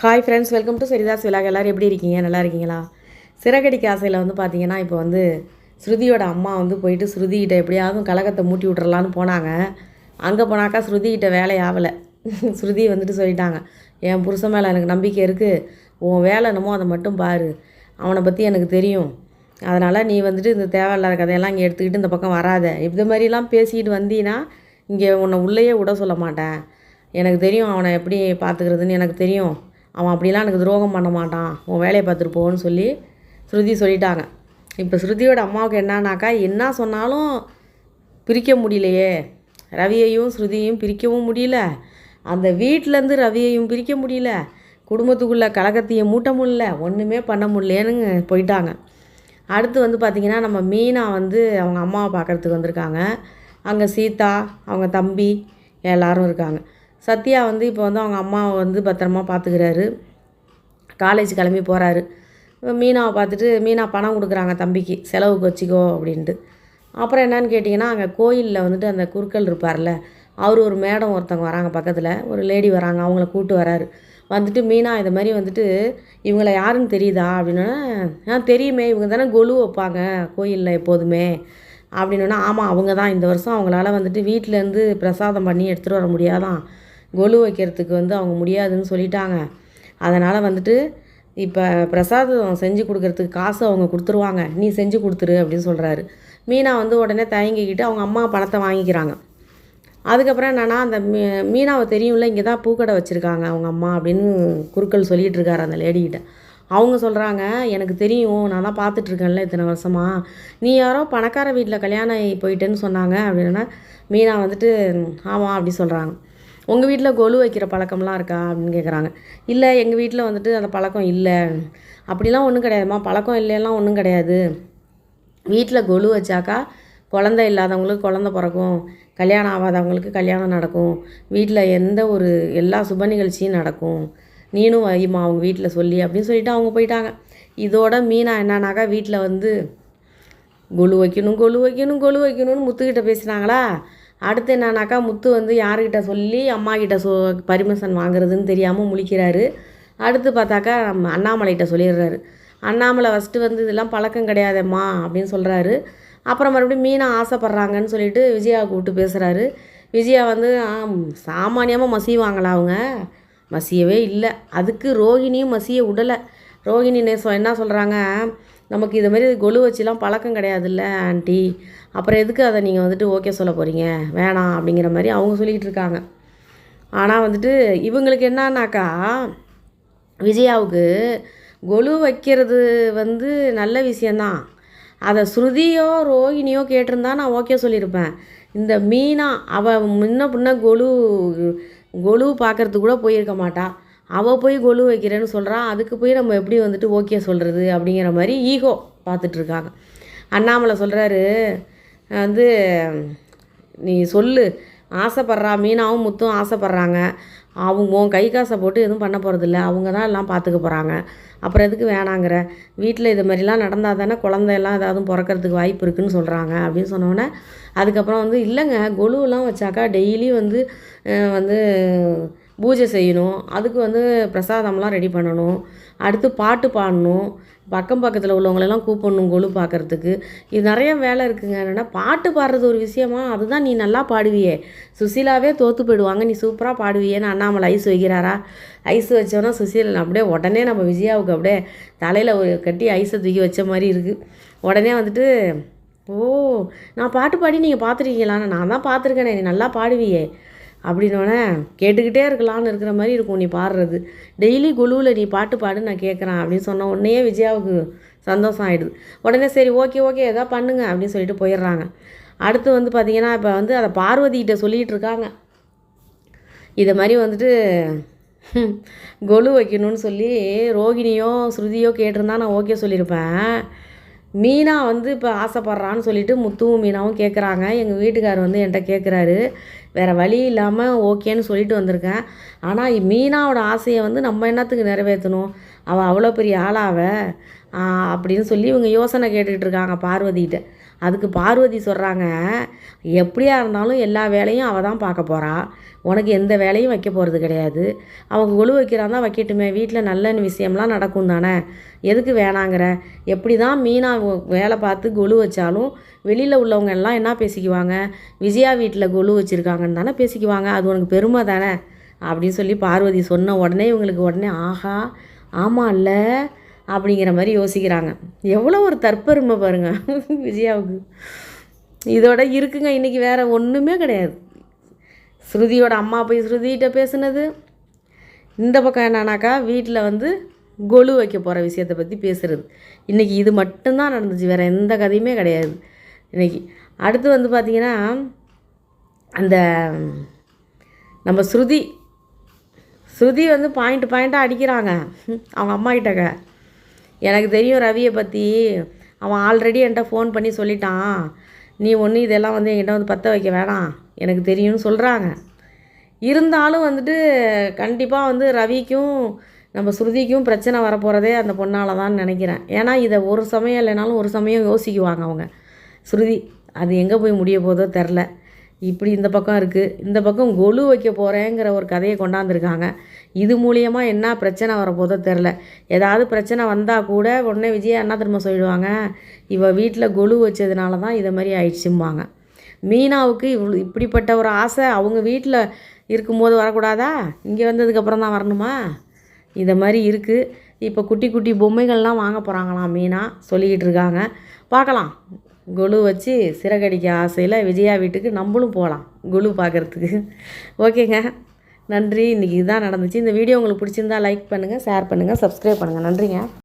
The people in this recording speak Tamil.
Hi friends welcome to Saritha's vlog எல்லோரும் எப்படி இருக்கீங்க? நல்லா இருக்கீங்களா? சிறகடிக்க ஆசையில் வந்து பார்த்தீங்கன்னா இப்போ வந்து ஸ்ருதியோட அம்மா வந்து போயிட்டு ஸ்ருதிகிட்ட எப்படியாவது கலகத்தை மூட்டி விட்றலான்னு போனாங்க. அங்கே போனாக்கா ஸ்ருதிகிட்ட வேலை ஆகலை ஸ்ருதி வந்துட்டு சொல்லிட்டாங்க என் புருஷன் மேலே எனக்கு நம்பிக்கை இருக்குது உன் வேலை என்னமோ அதை மட்டும் பாரு. அவனை பற்றி எனக்கு தெரியும். அதனால் நீ வந்துட்டு இந்த தேவையில்லாத கதையெல்லாம் இங்கே எடுத்துக்கிட்டு இந்த பக்கம் வராத. இது மாதிரிலாம் பேசிக்கிட்டு வந்தீன்னா இங்கே உன்னை உள்ளேயே விட சொல்ல மாட்டேன். எனக்கு தெரியும் அவனை எப்படி பார்த்துக்கிறதுன்னு எனக்கு தெரியும். அவன் அப்படிலாம் எனக்கு துரோகம் பண்ண மாட்டான். உன் வேலையை பார்த்துட்டு போன்னு சொல்லி ஸ்ருதி சொல்லிட்டாங்க. இப்போ ஸ்ருதியோட அம்மாவுக்கு என்னன்னாக்கா என்ன சொன்னாலும் பிரிக்க முடியலையே. ரவியையும் ஸ்ருதியையும் பிரிக்கவும் முடியல. அந்த வீட்டிலேருந்து ரவியையும் பிரிக்க முடியல. குடும்பத்துக்குள்ளே கலகத்தையும் மூட்ட முடியல. ஒன்றுமே பண்ண முடியலேன்னு போயிட்டாங்க. அடுத்து வந்து பார்த்திங்கன்னா நம்ம மீனா வந்து அவங்க அம்மாவை பார்க்குறதுக்கு வந்திருக்காங்க. அங்கே சீதா அவங்க தம்பி எல்லாரும் இருக்காங்க. சத்யா வந்து இப்போ வந்து அவங்க அம்மாவை வந்து பத்திரமா பார்த்துக்கிறாரு. காலேஜ் கிளம்பி போகிறாரு மீனாவை பார்த்துட்டு மீனா பணம் கொடுக்குறாங்க தம்பிக்கு. செலவுக்கு வச்சுக்கோ அப்படின்ட்டு. அப்புறம் என்னன்னு கேட்டிங்கன்னா அங்கே கோயிலில் வந்துட்டு அந்த குருக்கள் இருப்பார்ல அவர் ஒரு மேடம் ஒருத்தவங்க வராங்க பக்கத்தில். ஒரு லேடி வராங்க அவங்கள கூப்பிட்டு வராரு. வந்துட்டு மீனா இது மாதிரி வந்துட்டு இவங்கள யாருன்னு தெரியுதா? அப்படின்னா ஆ தெரியுமே. இவங்க தானே கொலு வைப்பாங்க கோயிலில் எப்போதுமே. அப்படின்னா ஆமாம் அவங்க தான். இந்த வருஷம் அவங்களால வந்துட்டு வீட்டிலேருந்து பிரசாதம் பண்ணி எடுத்துகிட்டு வர முடியாதான். கொலு வைக்கிறதுக்கு வந்து அவங்க முடியாதுன்னு சொல்லிட்டாங்க. அதனால் வந்துட்டு இப்போ பிரசாதம் செஞ்சு கொடுக்கறதுக்கு காசு அவங்க கொடுத்துருவாங்க. நீ செஞ்சு கொடுத்துரு அப்படின்னு சொல்கிறாரு மீனா வந்து உடனே தயங்கிக்கிட்டு அவங்க அம்மா பணத்தை வாங்கிக்கிறாங்க. அதுக்கப்புறம் என்னென்னா அந்த மீ மீனாவை தெரியும்ல இங்கே தான் பூக்கடை வச்சுருக்காங்க அவங்க அம்மா அப்படின்னு குருக்கள் சொல்லிகிட்டு இருக்காரு அந்த லேடிக்கிட்ட அவங்க சொல்கிறாங்க எனக்கு தெரியும் நான் தான் பார்த்துட்ருக்கேன்ல இத்தனை வருஷமா. நீ யாரோ பணக்கார வீட்டில் கல்யாணம் ஆகி போயிட்டேன்னு சொன்னாங்க. அப்படின்னா மீனா வந்துட்டு ஆமாம் அப்படி சொல்கிறாங்க உங்கள் வீட்டில் கொலு வைக்கிற பழக்கம்லாம் இருக்கா அப்படின்னு கேட்குறாங்க இல்லை எங்கள் வீட்டில் வந்துட்டு அந்த பழக்கம் இல்லை. அப்படிலாம் ஒன்றும் கிடையாதும்மா. பழக்கம் இல்லையெல்லாம் ஒன்றும் கிடையாது. வீட்டில் கொலு வச்சாக்கா குழந்த இல்லாதவங்களுக்கு குழந்த பிறக்கும். கல்யாணம் ஆகாதவங்களுக்கு கல்யாணம் நடக்கும். வீட்டில் எந்த ஒரு எல்லா சுப நிகழ்ச்சியும் நடக்கும். நீனும் வைமா அவங்க வீட்டில் சொல்லி அப்படின்னு சொல்லிட்டு அவங்க போயிட்டாங்க. இதோட மீனா என்னன்னாக்கா வீட்டில் வந்து கொலு வைக்கணும் கொலு வைக்கணும் கொலு வைக்கணும்னு முத்துக்கிட்ட பேசுனாங்களா? அடுத்து என்னன்னாக்கா முத்து வந்து யாருக்கிட்ட சொல்லி அம்மா கிட்ட சொ பர்மிஷன் வாங்குறதுன்னு தெரியாமல் முழிக்கிறாரு. அடுத்து பார்த்தாக்கா நம்ம அண்ணாமலைகிட்ட சொல்லிடுறாரு. அண்ணாமலை ஃபஸ்ட்டு வந்து இதெல்லாம் பழக்கம் கிடையாதேம்மா அப்படின்னு சொல்கிறாரு அப்புறம் மறுபடியும் மீனை ஆசைப்பட்றாங்கன்னு சொல்லிட்டு விஜயாவை கூப்பிட்டு பேசுகிறாரு விஜயா வந்து சாமானியமாக மசிவாங்களா அவங்க? மசியவே இல்லை. அதுக்கு ரோகிணியும் மசிய விடலை ரோகிணி நேசம் என்ன சொல்கிறாங்க நமக்கு இது மாதிரி கொலு வச்சுலாம் பழக்கம் கிடையாதுல்ல ஆண்டி. அப்புறம் எதுக்கு அதை நீங்கள் வந்துட்டு ஓகே சொல்ல போகிறீங்க வேணாம் அப்படிங்கிற மாதிரி அவங்க சொல்லிக்கிட்டு இருக்காங்க. ஆனால் வந்துட்டு இவங்களுக்கு என்னன்னாக்கா விஜயாவுக்கு கொலு வைக்கிறது வந்து நல்ல விஷயந்தான். அதை ஸ்ருதியோ ரோகிணியோ கேட்டிருந்தா நான் ஓகே சொல்லியிருப்பேன். இந்த மீனா அவள் முன்ன பின்ன கொலு கொலு பார்க்கறதுக்கு கூட போயிருக்க மாட்டாள் அவள் போய் கொலு வைக்கிறேன்னு சொல்கிறான் அதுக்கு போய் நம்ம எப்படி வந்துட்டு ஓகே சொல்கிறது அப்படிங்கிற மாதிரி ஈகோ பார்த்துட்ருக்காங்க அண்ணாமலை சொல்கிறாரு வந்து நீ சொல்லு ஆசைப்பட்றா மீனாவும் முத்தும் ஆசைப்பட்றாங்க. அவங்க உன் கை காசை போட்டு எதுவும் பண்ண போகிறதில்ல அவங்க தான் எல்லாம் பார்த்துக்க போகிறாங்க அப்புறம் எதுக்கு வேணாங்கிற? வீட்டில் இது மாதிரிலாம் நடந்தால் தானே குழந்தையெல்லாம் ஏதாவது பிறக்கறதுக்கு வாய்ப்பு இருக்குன்னு சொல்கிறாங்க அப்படின்னு சொன்னோன்னே அதுக்கப்புறம் வந்து இல்லைங்க கொலுவெல்லாம் வச்சாக்கா டெய்லி வந்து வந்து பூஜை செய்யணும். அதுக்கு வந்து பிரசாதம்லாம் ரெடி பண்ணணும். அடுத்து பாட்டு பாடணும். பக்கம் பக்கத்தில் உள்ளவங்களெல்லாம் கூப்பிடணும் கொழு பார்க்குறதுக்கு இது நிறைய வேலை இருக்குங்க. என்னென்னா பாட்டு பாடுறது ஒரு விஷயமா அதுதான் நீ நல்லா பாடுவியே. சுசீலாவே தோற்று போயிடுவாங்க. நீ சூப்பராக பாடுவியேன்னு அண்ணாமலை ஐஸ் வைக்கிறாரா? ஐஸ் வச்சோன்னா சுசீலன் அப்படியே உடனே நம்ம விஜயாவுக்கு அப்படியே தலையில் ஒரு கட்டி ஐஸை தூக்கி வச்ச மாதிரி இருக்குது உடனே வந்துட்டு ஓ நான் பாட்டு பாடி நீங்கள் பார்த்துருக்கீங்களான்னு நான் தான் பார்த்துருக்கேனே நீ நல்லா பாடுவியே. அப்படின்னோடனே கேட்டுக்கிட்டே இருக்கலாம்னு இருக்கிற மாதிரி இருக்கும் நீ பாடுறது. டெய்லி குழுவில் நீ பாட்டு பாடு நான் கேட்குறேன் அப்படின்னு சொன்ன உடனே விஜயாவுக்கு சந்தோஷம் ஆகிடுது உடனே சரி ஓகே ஓகே எதா பண்ணுங்க அப்படின்னு சொல்லிட்டு போயிடுறாங்க. அடுத்து வந்து பார்த்திங்கன்னா இப்போ வந்து அதை பார்வதிகிட்ட சொல்லிகிட்டு இருக்காங்க. இதை மாதிரி வந்துட்டு கொலு வைக்கணும்னு சொல்லி ரோகிணியோ ஸ்ருதியோ கேட்டிருந்தா நான் ஓகே சொல்லியிருப்பேன். மீனா வந்து இப்போ ஆசைப்பட்றான்னு சொல்லிட்டு முத்துவும் மீனாவும் கேட்குறாங்க எங்கள் வீட்டுக்கார் வந்து என்கிட்ட கேட்குறாரு வேறு வழி இல்லாமல் ஓகேன்னு சொல்லிட்டு வந்திருக்கேன். ஆனால் மீனாவோட ஆசையை வந்து நம்ம என்னத்துக்கு நிறைவேற்றணும்? அவள் அவ்வளோ பெரிய ஆளாவ அப்படின்னு சொல்லி இவங்க யோசனை கேட்டுக்கிட்டு இருக்காங்க பார்வதிகிட்ட. அதுக்கு பார்வதி சொல்கிறாங்க எப்படியா இருந்தாலும் எல்லா வேலையும் அவள் தான் பார்க்க போகிறா உனக்கு எந்த வேலையும் வைக்க போகிறது கிடையாது. அவங்க கொலு வைக்கிறான் தான் வைக்கட்டுமே. வீட்டில் நல்ல விஷயம்லாம் நடக்கும் தானே? எதுக்கு வேணாங்கிற? எப்படி தான் மீனா வேலை பார்த்து கொலு வச்சாலும் வெளியில் உள்ளவங்க எல்லாம் என்ன பேசிக்குவாங்க? விஜயா வீட்டில் கொலு வச்சுருக்காங்கன்னு தானே பேசிக்குவாங்க. அது உனக்கு பெருமை தானே? அப்படின்னு சொல்லி பார்வதி சொன்ன உடனே இவங்களுக்கு உடனே ஆஹா ஆமாம் இல்லை அப்படிங்கிற மாதிரி யோசிக்கிறாங்க. எவ்வளோ ஒரு தற்பெருமை பாருங்கள் விஜயாவுக்கு. இதோட இருக்குங்க இன்றைக்கி வேறு ஒன்றுமே கிடையாது. ஸ்ருதியோட அம்மா போய் ஸ்ருதிகிட்ட பேசுனது இந்த பக்கம் என்னன்னாக்கா வீட்டில் வந்து கொலு வைக்க போகிற விஷயத்தை பற்றி பேசுகிறது இன்றைக்கி இது மட்டும்தான் நடந்துச்சு வேறு எந்த கதையுமே கிடையாது. இன்றைக்கி அடுத்து வந்து பார்த்திங்கன்னா அந்த நம்ம ஸ்ருதி ஸ்ருதி வந்து பாயிண்ட் பாயிண்ட்டாக அடிக்கிறாங்க. அவங்க அம்மா கிட்டக்க. எனக்கு தெரியும் ரவியை பற்றி அவன் ஆல்ரெடி என்கிட்ட ஃபோன் பண்ணி சொல்லிட்டான். நீ ஒன்று இதெல்லாம் வந்து என்கிட்ட வந்து பற்ற வைக்க வேணாம். எனக்கு தெரியும்னு சொல்கிறாங்க இருந்தாலும் வந்துட்டு கண்டிப்பாக வந்து ரவிக்கும் நம்ம ஸ்ருதிக்கும் பிரச்சனை வரப்போகிறதே அந்த பொண்ணால் தான் நினைக்கிறேன். ஏன்னா இதை ஒரு சமயம் இல்லைனாலும் ஒரு சமயம் யோசிக்குவாங்க அவங்க. ஸ்ருதி அது எங்கே போய் முடிய போதோ தெரில இப்படி இந்த பக்கம் இருக்குது இந்த பக்கம் கொலு வைக்க போகிறேங்கிற ஒரு கதையை கொண்டாந்துருக்காங்க. இது மூலியமாக என்ன பிரச்சனை வரப்போதோ தெரில ஏதாவது பிரச்சனை வந்தால் கூட உடனே விஜயா என்ன திரும்ப சொல்லிடுவாங்க இவள் வீட்டில் கொலு வச்சதுனால தான் இதை மாதிரி ஆயிடுச்சும்பாங்க. மீனாவுக்கு இவ்வளோ இப்படிப்பட்ட ஒரு ஆசை அவங்க வீட்டில் இருக்கும்போது வரக்கூடாதா? இங்கே வந்ததுக்கப்புறம் தான் வரணுமா? இதை மாதிரி இருக்குது இப்போ குட்டி குட்டி பொம்மைகள்லாம் வாங்க போகிறாங்களாம் மீனா சொல்லிக்கிட்டு இருக்காங்க. பார்க்கலாம். கொலு வச்சு சிறகடிக்க ஆசையில் விஜயா வீட்டுக்கு நம்மளும் போகலாம் கொலு பார்க்குறதுக்கு. ஓகேங்க. நன்றி. இன்றைக்கி இதுதான் நடந்துச்சு. இந்த வீடியோ உங்களுக்கு பிடிச்சிருந்தா லைக் பண்ணுங்கள் ஷேர் பண்ணுங்கள் சப்ஸ்கிரைப் பண்ணுங்கள் நன்றிங்க.